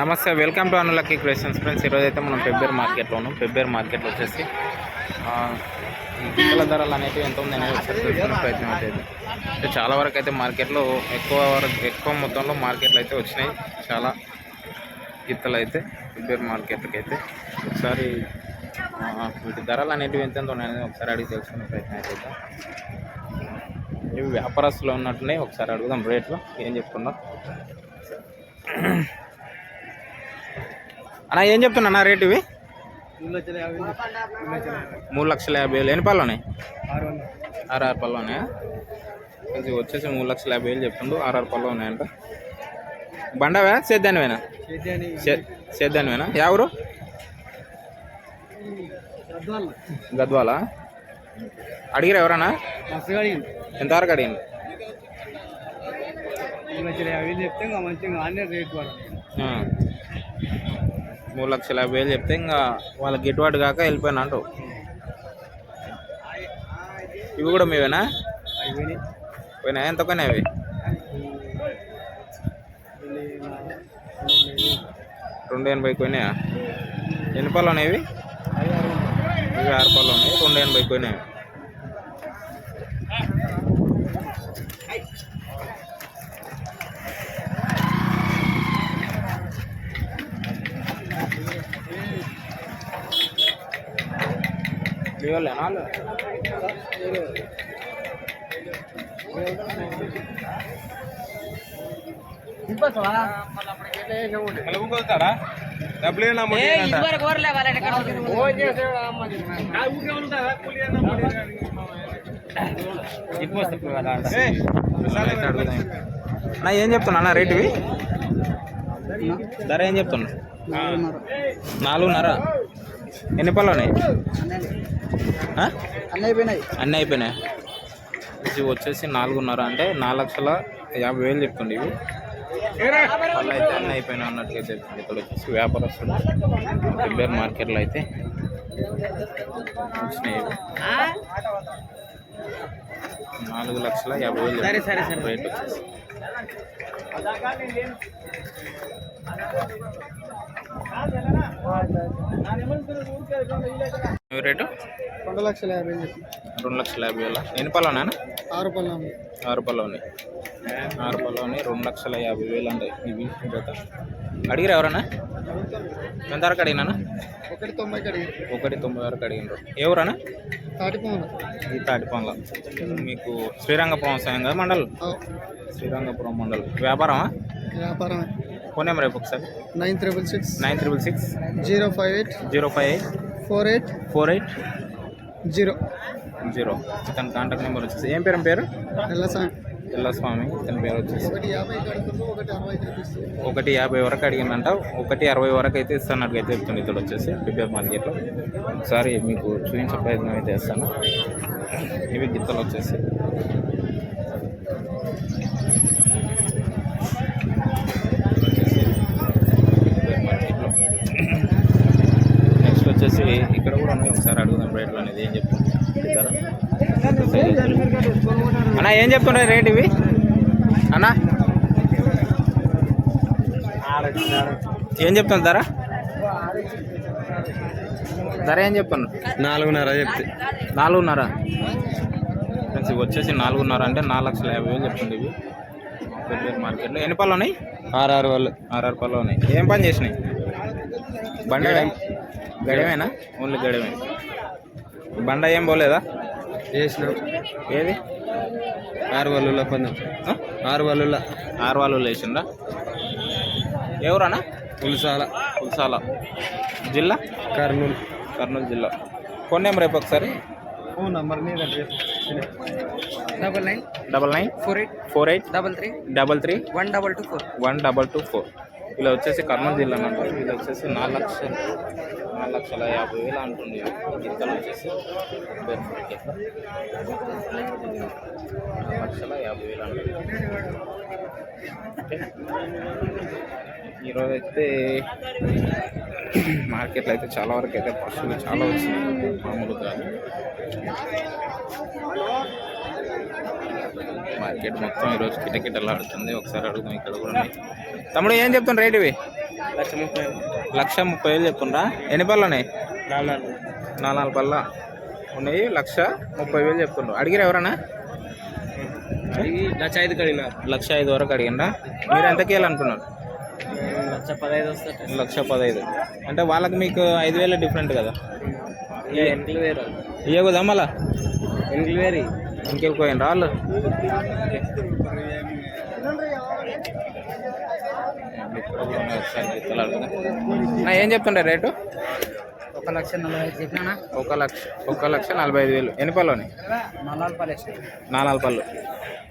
నమస్తే welcome to Anulucky creations. Friends ఈరోజు అయితే మనం పెబ్బేర్ మార్కెట్లో ఉన్నాం పెబ్బేర్ మార్కెట్లో వచ్చేసి పిల్లల ధరలు అనేవి ఎంత ఉంది అనేది ఒకసారి తెలుసుకునే ప్రయత్నం అయితే చాలా వరకు అయితే మార్కెట్లో ఎక్కువ వరకు ఎక్కువ మొత్తంలో మార్కెట్లు అయితే వచ్చినాయి. చాలా గిత్తలు అయితే పెబ్బేర్ మార్కెట్కి అయితే ఒకసారి వీటి ధరలు అనేటివి ఎంత ఎంత ఉన్నాయనేది ఒకసారి అడిగి తెలుసుకునే ప్రయత్నం అయితే. ఇవి వ్యాపారస్తులు ఉన్నట్టున్నాయి. ఒకసారి అడుగుదాం రేట్లు. ఏం చెప్తున్నారు? అన్న ఏం చెప్తున్నా అన్న రేట్ ఇవి? మూడు లక్షల యాభై వేలు. ఎన్ని పళ్ళు ఉన్నాయి ఆరు ఆరు పళ్ళు ఉన్నాయా? ఇది వచ్చేసి మూడు లక్షల యాభై వేలు చెప్తుండు. ఆరు ఆరు పళ్ళు ఉన్నాయంట. బండవా సేద్యానివేనా? సేద్యానివేనా? ఎవరు గద్వాల. అడిగిరా ఎవరన్నా? ఎంతవరకు అడిగింది చెప్తే ఇంకా మంచిగా అన్నీ రేట్ ఆ. మూడు లక్షల యాభై వేలు చెప్తే ఇంకా వాళ్ళకి గిట్టుబాటు కాక వెళ్ళిపోయినా అంటావు ఇవి కూడా మీవేనా? పోయినా ఎంత పోయినా అవి? రెండు ఎనభై పోయినాయా ఎన్ని పళ్ళు ఉన్నాయి ఇవి? ఆరు పళ్ళు ఉన్నాయి. రెండు ఎనభై పోయినాయి వాళ్ళేనా వాళ్ళు డబ్బులు నా ఏం చెప్తున్నా? అన్న రేట్ ఇవి? ధర ఏం చెప్తున్నా? నాలుగున్నర. ఎన్ని పళ్ళు ఉన్నాయి? అన్నీ అయిపోయినాయి. అన్నీ అయిపోయినాయి? ఇది వచ్చేసి నాలుగున్నర అంటే నాలుగు లక్షల యాభై వేలు చెప్తుండే ఇవి. వాళ్ళు అయితే అన్నీ అయిపోయినాయి అన్నట్టుగా చెప్తుంది ఇక్కడ వచ్చేసి వ్యాపారస్తులు రిబ్బేర్ మార్కెట్లో అయితే వచ్చినాయి. నాలుగు లక్షల యాభై వేలు సరే, సరే, సరే. రేట్ వచ్చేసి. రేటు? రెండు లక్షల యాభై రెండు లక్షల యాభై వేల. ఎన్ని పళ్ళు ఉన్నాయన్న ఆరు పళ్ళు ఆరు పళ్ళు ఉన్నాయి. ఆరు పళ్ళు ఉన్నాయి రెండు లక్షల యాభై వేలు అండి ఇవి జత అడిగిరా ఎవరన్నా? ఎంత వరకు అడిగినా ఒకటి తొంభైకి అడిగి ఒకటి తొంభై వరకు అడిగినారు. ఎవరన్నా ఈ తాటిపండ్ల మీకు శ్రీరంగపురం సాయం కదా మండల్? శ్రీరంగపురం మండల్. వ్యాపారమా? వ్యాపారం ఫోన్ రేపు ఒకసారి. Nine triple six. Nine triple six. Zero five eight. Zero five eight. Four eight. Four eight. Zero. Zero. ఇతని కాంటాక్ట్ నెంబర్ వచ్చేసి ఏం పేరు పేరు? ఎల్ల సాయం ఎల్లస్వామి ఇతని పేరు వచ్చేసి. ఒకటి యాభై వరకు అడిగిందంట. ఒకటి అరవై వరకు అయితే ఇస్తానట్టుగా అయితే చెప్తుంది ఇతడు వచ్చేసి ప్రిపేర్ మార్కెట్లో. ఒకసారి మీకు చూపించే ప్రయత్నం అయితే చేస్తాను. ఇవి గిత్తలు వచ్చేసి నెక్స్ట్ వచ్చేసి ఇక్కడ కూడా ఉన్నాయి ఒకసారి అడుగుదాం రేట్లు అనేది ఏం చెప్తాను అన్న ఏం చెప్తుండే రేట్ ఇవి? అన్నా? ఏం చెప్తుంది ధర? ధర ఏం చెప్తున్నా నాలుగున్నర చెప్తే. నాలుగున్నర? ఫ్రెండ్స్ వచ్చేసి నాలుగున్నర అంటే నాలుగు లక్షల యాభై వేలు చెప్తుంది ఇవి. మార్కెట్లో. ఎన్ని పళ్ళు ఉన్నాయి? ఆరు ఆరు వాళ్ళు ఆర్ఆర్ పళ్ళు ఉన్నాయి. ఏం పని చేసినాయి? బండ గడమేనా? ఓన్లీ గడమే. బండ ఏం పోలేదా? చేసినాం. ఏది? ఆరు వాళ్ళు ఆ? ఆరు వాళ్ళు ఆరు వాళ్ళు లేచిండ్రా ఎవరన్నా? పులిసాల. పుల్సాల. జిల్లా? కర్నూలు. కర్నూలు జిల్లా. ఫోన్ నెంబర్ రేపు ఒకసారి. ఫోన్ నంబర్ మీద double nine double nine four eight four eight double three double three one double two four. One double two four. ఇలా వచ్చేసి కర్నూలు జిల్లా అంటారు ఇది వచ్చేసి నాలుగు లక్షలు. నాలుగు లక్షల యాభై వేలు అంటుంది. గిత్తలు వచ్చేసి నాలుగు లక్షల యాభై వేలు అంటుంది. ఈరోజు అయితే మార్కెట్లో అయితే చాలా వరకు అయితే పశువులు చాలా వచ్చినాయి. మామూలు కాదు మార్కెట్ మొత్తం ఈరోజు కిటకిటలాడుతుంది. ఒకసారి అడుగుదాం ఇక్కడ కూడా. తమ్ముడు ఏం చెప్తాను రేట్ ఇవి? లక్ష ముప్పై లక్ష ముప్పై వేలు చెప్తుండ్రా? ఎన్ని పళ్ళు ఉన్నాయి? నాలుగు. నాలుగు పళ్ళ? ఉన్నాయి. లక్ష ముప్పై వేలు చెప్తుండ్రు. అడిగిరా ఎవరన్నా? లక్ష ఐదు కడిగినారు లక్ష ఐదు వరకు అడిగిండ్రా? మీరు ఎంతకి అనుకున్నారు? లక్ష పదహైదు వస్తుంది లక్ష పదహైదు. అంటే వాళ్ళకి మీకు ఐదు వేలు డిఫరెంట్ కదా? ఎంకలు వేరు. ఇయ్యకుదా మళ్ళా ఎంకలు వేరు. ఇంకెళ్ళిపోయిన వాళ్ళు? నా ఏం చెప్తుండే రేటు? ఒక లక్ష నలభై ఐదు చెప్పినా ఒక లక్ష ఒక లక్ష నలభై ఐదు వేలు. ఎన్ని పళ్ళు ఉన్నాయి? నలభై పల్లె నాలుగు పళ్ళు.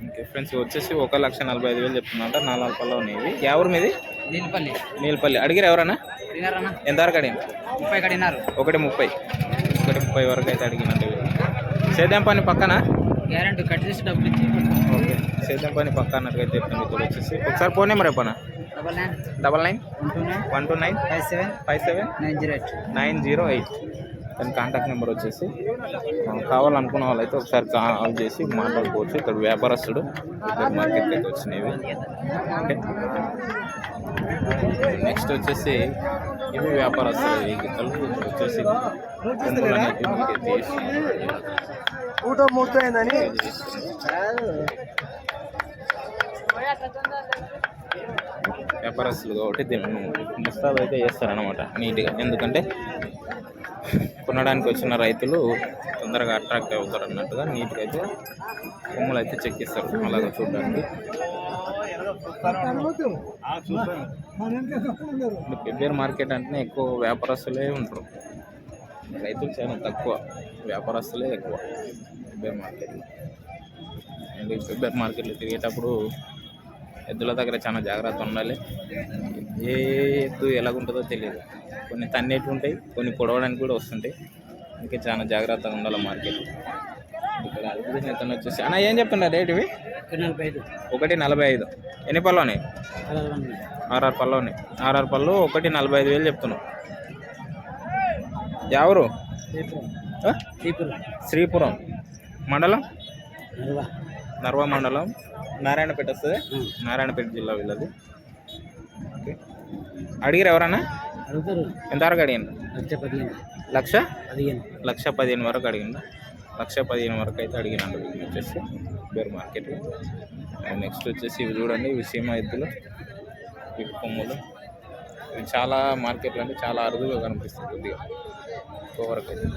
ఓకే ఫ్రెండ్స్ వచ్చేసి ఒక లక్ష నలభై ఐదు వేలు చెప్తున్నా నాలుగు పళ్ళు ఉన్నాయి ఎవరు మీది? నీళ్ళపల్లి నీలపల్లి. అడిగిరా ఎవరన్నా? తినారన్నా ఎంతవరకు అడిగింది ముప్పై కడిగినారు ఒకటి ముప్పై. ఒకటి ముప్పై వరకు అయితే అడిగినట్టు సేద్యం పని పక్కన? గ్యారంటీ కట్ చేసి డబ్బులు ఇచ్చి ఓకే. సేద్యం పని పక్క అన్నట్టుగా చెప్తుంది ఇక్కడ వచ్చేసి ఒకసారి ఫోన్ నెంబర్ చెప్పనా? Double nine. Double nine? One two nine. Five seven. Five seven? Nine zero eight. Nine zero eight. దాని కాంటాక్ట్ నెంబర్ వచ్చేసి కావాలనుకున్న వాళ్ళైతే ఒకసారి కాల్ చేసి మాట్లాడుకోవచ్చు. ఇక్కడ వ్యాపారస్తుడు ఇద్దరు మార్కెట్కి అయితే వచ్చినాయి ఓకే. నెక్స్ట్ వచ్చేసి ఇవి వ్యాపారస్తులు ఈ వచ్చేసి ఊట మూర్తయిందని వ్యాపారస్తులు కాబట్టి దీన్ని ముస్తాబు అయితే చేస్తారనమాట నీట్గా. ఎందుకంటే కొనడానికి వచ్చిన రైతులు తొందరగా అట్రాక్ట్ అవుతారు అన్నట్టుగా నీట్గా అయితే కొమ్ములు అయితే చెక్కిస్తారు అలాగా చూడడానికి. పెబ్బేరు మార్కెట్ అంటేనే ఎక్కువ వ్యాపారస్తులే ఉంటారు. రైతులు చాలా తక్కువ వ్యాపారస్తులే ఎక్కువ పెబ్బేరు మార్కెట్లో. అండ్ ఈ పెబ్బేరు మార్కెట్లో తిరిగేటప్పుడు ఎద్దుల దగ్గర చాలా జాగ్రత్త ఉండాలి. ఏ ఎద్దు ఎలాగుంటుందో తెలియదు. కొన్ని తన్నేటి ఉంటాయి కొన్ని పొడవడానికి కూడా వస్తుంటాయి. అందుకే చాలా జాగ్రత్తగా ఉండాలి మార్కెట్ ఇక్కడ వచ్చేసి. అన్న ఏం చెప్తున్నారు రేట్ ఇవి? ఒకటి నలభై ఐదు. ఎన్ని పళ్ళు ఉన్నాయి? ఆర్ఆర్ పళ్ళు ఉన్నాయి. ఆర్ఆర్ పళ్ళు ఒకటి నలభై ఐదు వేలు చెప్తున్నావు ఎవరు? శ్రీపురం. మండలం? నర్వా. మండలం. నారాయణపేట వస్తుంది? నారాయణపేట జిల్లా వీళ్ళది. ఓకే. అడిగారు ఎవరన్నా? అడుగుతారు. ఎంతవరకు అడిగిండు లక్ష పదిహేను. లక్ష? పదిహేను. వరకు అడిగిండు లక్ష పదిహేను వరకు అయితే అడిగినాడు వీళ్ళు వచ్చేసి బేర్ మార్కెట్ నెక్స్ట్ వచ్చేసి ఇవి చూడండి ఇవి సీమ ఎద్దులు ఇవి కొమ్ములు. ఇవి చాలా మార్కెట్లు అంటే చాలా అరుదుగా కనిపిస్తుంది కొద్దిగా. ఎక్కువ వరకు. అయితే